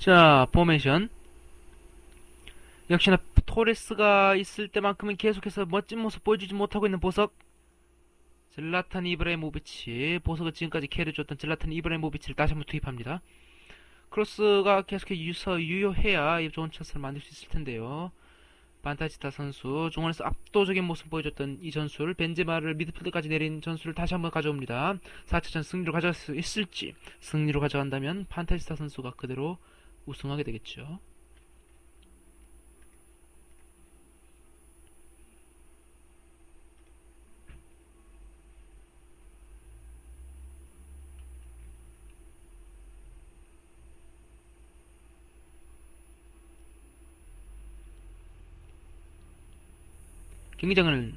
자, 포메이션. 역시나 토레스가 있을 때만큼은 계속해서 멋진 모습 보여주지 못하고 있는 보석. 질라탄 이브라이모비치. 보석을 지금까지 캐리해줬던 질라탄 이브라이모비치를 다시 한번 투입합니다. 크로스가 계속해 유서, 유효해야 이 좋은 찬스를 만들 수 있을 텐데요. 반타지타 선수, 중원에서 압도적인 모습 보여줬던 이 전술, 벤제마를 미드필드까지 내린 전술을 다시 한번 가져옵니다. 4차전 승리로 가져갈 수 있을지, 승리로 가져간다면 판타지스타 선수가 그대로 우승하게 되겠죠. 경기장은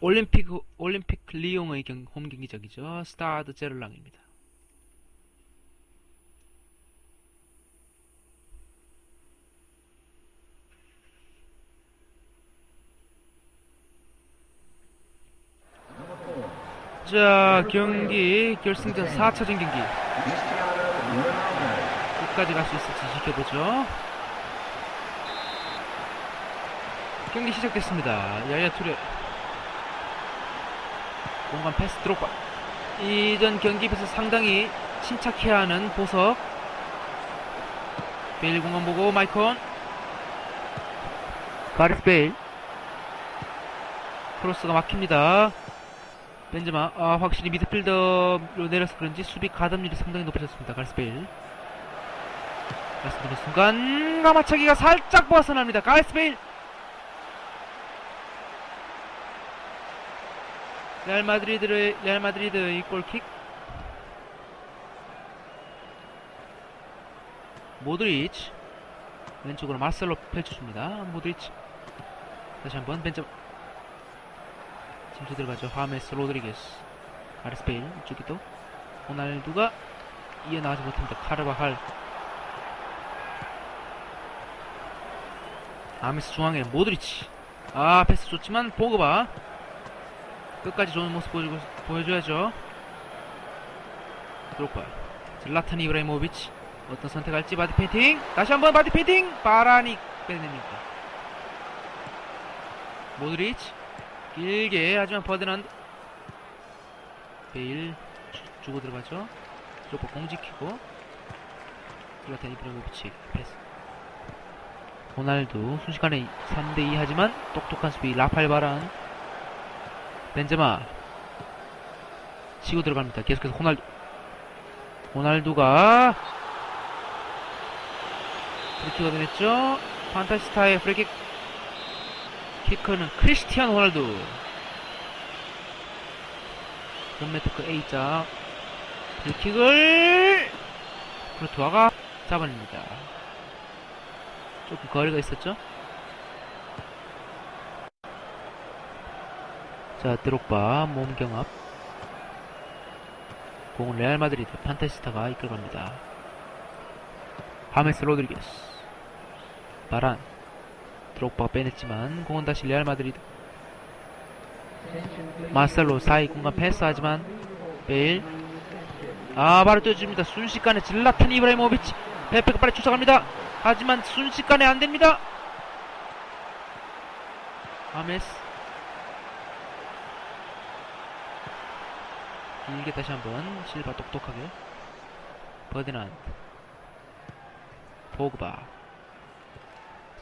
올림픽 올림픽 리옹의 경, 홈 경기장이죠. 스타드 제를랑입니다. 자, 경기 결승전 4차전 경기 끝까지 갈 수 있을지 지켜보죠. 경기 시작됐습니다. 야야 투레 공간 패스 드롭바 이전 경기에 비해서 상당히 침착해하는 보석 베일 공간 보고 마이콘 가리스 베일 크로스가 막힙니다. 벤제마 아, 확실히 미드필더로 내려서 그런지 수비 가담률이 상당히 높아졌습니다. 가리스 베일. 말씀드린 순간 가마차기가 살짝 벗어납니다. 가리스 베일. 레알 마드리드의 레알 마드리드의 골킥. 모드리치. 왼쪽으로 마셀로 펼쳐줍니다. 모드리치. 다시 한번 벤점 침투 들어가죠 하메스 로드리게스 아르스페일 이쪽이 또 호날두가 이어나가지 못합니다 카르바할 아메스 중앙에 모드리치 아 패스 좋지만 보그바 끝까지 좋은 모습 보여주고, 보여줘야죠. 드록바. 질라탄 이브라이모비치. 어떤 선택할지 바디 페인팅. 다시 한번 바디 페인팅. 바라니 빼냅니다. 모드리치. 길게 하지만 버드난드. 베일 주- 주고 들어가죠. 드록바 공 지키고. 질라탄 이브라이모비치 패스. 호날두 순식간에 3대2 하지만 똑똑한 수비 라팔 바란 벤제마 치고 들어갑니다. 계속해서 호날두 호날두가 프리킥 얻어냈죠. 판타스타의 프리킥 키커는 크리스티안 호날두 금메트크 A자 프리킥을 프로투아가 잡아냅니다. 조금 거리가 있었죠? 자, 드록바 몸경합. 공은 레알 마드리드 판타시스타가 이끌어갑니다. 하메스 로드리게스. 바란. 드록바가 빼냈지만 공은 다시 레알 마드리드. 마셀로 사이 공간 패스하지만 베일. 아, 바로 뛰어줍니다. 순식간에 질라탄 이브라이모비치. 페페가 빨리 쫓아갑니다. 하지만 순식간에 안 됩니다. 하메스. 길게 다시 한번 실바 똑똑하게 버디난드 보그바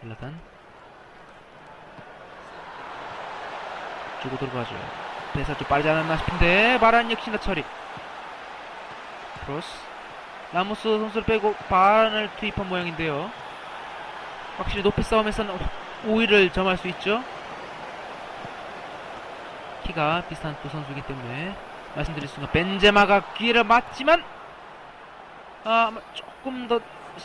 질라탄 주고 들어가죠. 대사 좀 빠르지 않았나 싶은데 바란 역시나 처리 크로스. 라모스 선수를 빼고 바란을 투입한 모양인데요. 확실히 높이 싸움에서는 우위를 점할 수 있죠. 키가 비슷한 두 선수이기 때문에 말씀드릴 순간 벤제마가 기회를 맞지만 아 조금 더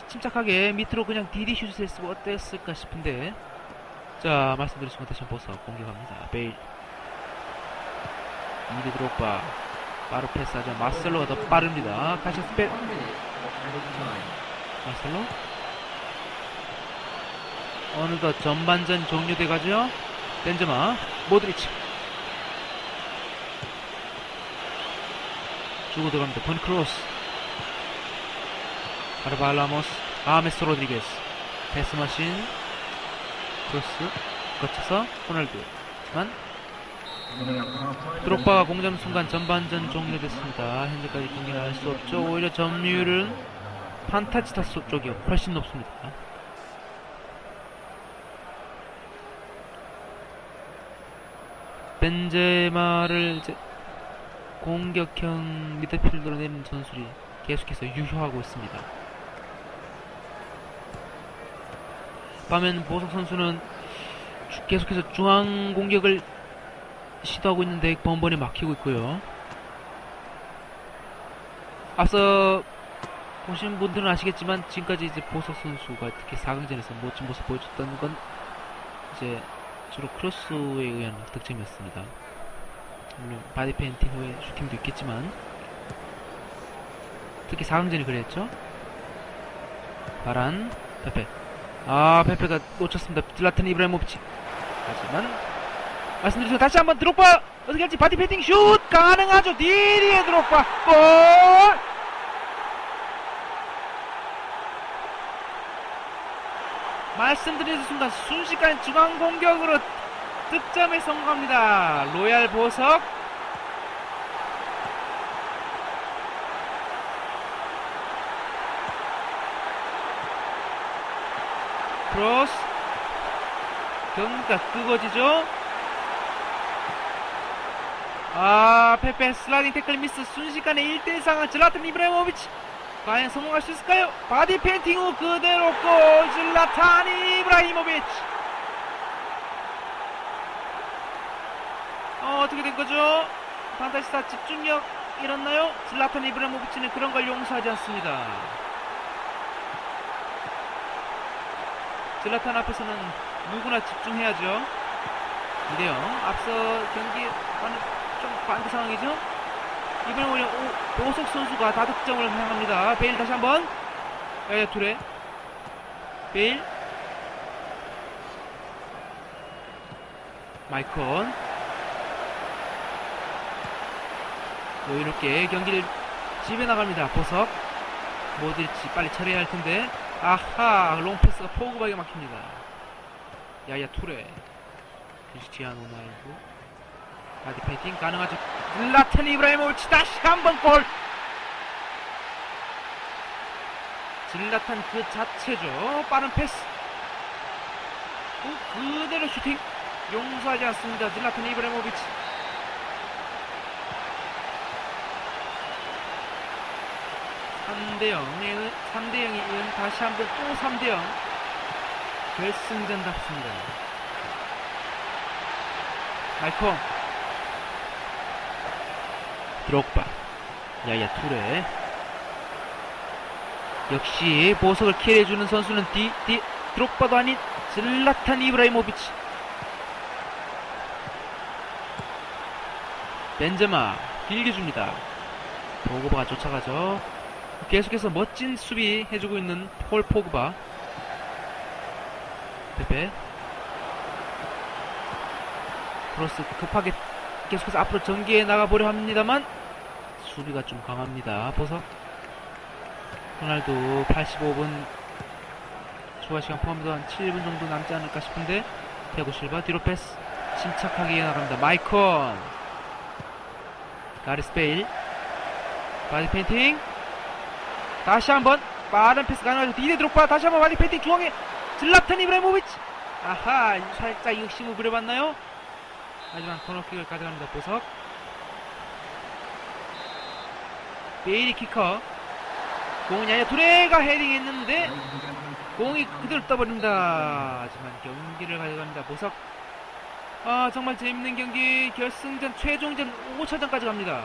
침착하게 밑으로 그냥 디디 슛을 했으면 어땠을까 싶은데 자 말씀드릴 순간 다시 한번 보서 공격합니다. 베일 이드 드롭바 바로 패스하자 마셀로가 더 빠릅니다. 카시스 페 마셀로? 어느덧 전반전 종료돼가죠. 벤제마 모드리치. 주고 들어갑니다. 번 크로스. 카르발라모스. 아메스 로드리게스. 패스머신. 크로스. 거쳐서 호날두 하지만 드록바가 공점 순간 전반전 종료됐습니다. 현재까지 경기는 할수 없죠. 오히려 점유율은 판타지타 소- 쪽이 훨씬 높습니다. 벤제마를 이제 공격형 미드필더로 내는 전술이 계속해서 유효하고 있습니다. 반면 보석 선수는 주- 계속해서 중앙 공격을 시도하고 있는데 번번이 막히고 있고요. 앞서 보신 분들은 아시겠지만 지금까지 이제 보석 선수가 특히 4강전에서 멋진 모습 보여줬던 건 이제 주로 크로스에 의한 득점이었습니다. 물론 바디 페인팅 후에 슈팅도 있겠지만 특히 4강전이 그랬죠. 바란 페페 아 페페가 놓쳤습니다. 질라탄 이브라이모비치 하지만 말씀드리죠. 다시 한번 드록바. 어떻게 할지 바디 페인팅 슛! 가능하죠. 디디에 드록바. 골! 말씀드린 순간 순식간에 중앙 공격으로 득점에 성공합니다. 로얄 보석. 크로스. 경기가 뜨거지죠? 아 페페 슬라이딩 태클 미스 순식간에 1대1 상황 질라탄 이브라이모비치 과연 성공할 수 있을까요? 바디 페인팅 후 그대로 골 질라탄 이브라이모비치 어 어떻게 된 거죠? 판타지스타 집중력 잃었나요? 질라탄 이브라이모비치는 그런 걸 용서하지 않습니다 질라탄 앞에서는 누구나 집중해야죠. 이래요. 앞서 경기 반대 상황이죠. 이번에 오히려 오- 오석 선수가 다득점을 향합니다. 베일 다시 한번. 야야 투레. 베일. 마이콘. 여유롭게 경기를 집에 나갑니다. 보석. 모드리치 빨리 처리해야 할 텐데. 아하 롱패스가 포그박에 막힙니다 야야 투레 크리스티아노 나이고 바디 페이팅 가능하죠. 라탄 이브라이모비치 다시 한 번 골! 질라탄 그 자체죠. 빠른 패스. 또 그대로 슈팅. 용서하지 않습니다. 질라탄 이브라이모비치. 삼대 0에 3대 0이 이은 다시 한 번 또 3대 0 결승전답습니다. 마이콘 드록바 야야 투레 역시 보석을 캐리해주는 선수는 디, 디, 드록바도 아닌 질라탄 이브라이모비치 벤제마 길게 줍니다. 보고바가 쫓아가죠. 계속해서 멋진 수비 해주고 있는 폴 포그바 페페 크로스 급하게 계속해서 앞으로 전개해 나가보려 합니다만 수비가 좀 강합니다. 보석. 호날두 85분 추가 시간 포함해서 한 7분 정도 남지 않을까 싶은데 테고 실바 뒤로 패스. 침착하게 이어나갑니다. 마이콘 가리스 베일. 바디 페인팅. 다시 한번 빠른 패스 가능하죠. 디데 드롭바 다시 한번 바디 페인팅 중앙에. 질라탄 이브라이모비치. 아하 살짝 욕심을 부려봤나요? 하지만 코너킥을 가져갑니다. 보석 베일이 키커 공은 아니라 두레가 헤딩했는데 공이 그대로 떠버립니다. 하지만 경기를 가져갑니다. 보석 아 정말 재밌는 경기 결승전 최종전 5차전까지 갑니다.